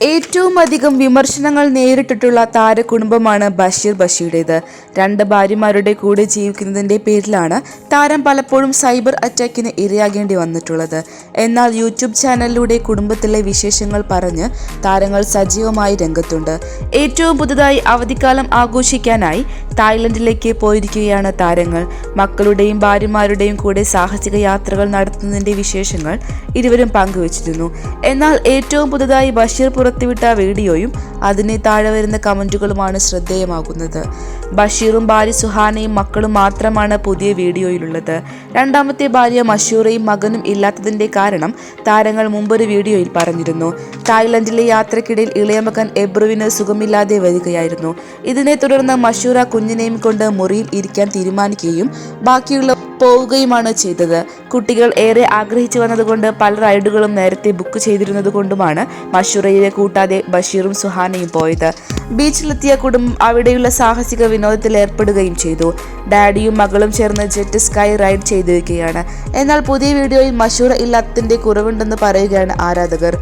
ഏറ്റവും അധികം വിമർശനങ്ങൾ നേരിട്ടിട്ടുള്ള താരകുടുംബമാണ് ബഷീർ ബഷീറുടേത് രണ്ട് ഭാര്യമാരുടെ കൂടെ ജീവിക്കുന്നതിന്റെ പേരിലാണ് താരം പലപ്പോഴും സൈബർ അറ്റാക്കിന് ഇരയാകേണ്ടി വന്നിട്ടുള്ളത്. എന്നാൽ യൂട്യൂബ് ചാനലിലൂടെ കുടുംബത്തിലെ വിശേഷങ്ങൾ പറഞ്ഞ് താരങ്ങൾ സജീവമായി രംഗത്തുണ്ട്. ഏറ്റവും പുതുതായി അവധിക്കാലം ആഘോഷിക്കാനായി തായ്ലൻഡിലേക്ക് പോയിരിക്കുകയാണ് താരങ്ങൾ. മക്കളുടെയും ഭാര്യമാരുടെയും കൂടെ സാഹസിക യാത്രകൾ നടത്തുന്നതിന്റെ വിശേഷങ്ങൾ ഇരുവരും പങ്കുവച്ചിരുന്നു. എന്നാൽ ഏറ്റവും പുതുതായി ബഷീർ പുറത്തുവിട്ട വീഡിയോയും അതിന് താഴെ വരുന്ന കമന്റുകളുമാണ് ശ്രദ്ധേയമാകുന്നത്. ബഷീറും ഭാര്യ സുഹാനയും മക്കളും മാത്രമാണ് പുതിയ വീഡിയോയിലുള്ളത്. രണ്ടാമത്തെ ഭാര്യ മഷൂറയും മകനും ഇല്ലാത്തതിന്റെ കാരണം താരങ്ങൾ മുമ്പൊരു വീഡിയോയിൽ പറഞ്ഞിരുന്നു. തായ്ലൻഡിലെ യാത്രക്കിടയിൽ ഇളയ മകൻ എബ്രുവിന് സുഖമില്ലാതെ വരികയായിരുന്നു. ഇതിനെ തുടർന്ന് മഷൂറ കുഞ്ഞിനെയും കൊണ്ട് മുറിയിൽ ഇരിക്കാൻ തീരുമാനിക്കുകയും ബാക്കിയുള്ള പോവുകയുമാണ് ചെയ്തത്. കുട്ടികൾ ഏറെ ആഗ്രഹിച്ചു വന്നതുകൊണ്ട് പല റൈഡുകളും നേരത്തെ ബുക്ക് ചെയ്തിരുന്നതുകൊണ്ടുമാണ് മഷൂറയെ കൂട്ടാതെ ബഷീറും സുഹാനയും പോയത്. ബീച്ചിലെത്തിയ കുടുംബം അവിടെയുള്ള സാഹസിക വിനോദത്തിൽ ഏർപ്പെടുകയും ചെയ്തു. ഡാഡിയും മകളും ചേർന്ന് ജെറ്റ് സ്കൈ റൈഡ് ചെയ്തിരിക്കുകയാണ്. എന്നാൽ പുതിയ വീഡിയോയിൽ മഷൂർ ഇല്ലാത്തതിന്റെ കുറവുണ്ടെന്ന് പറയുകയാണ് ആരാധകർ.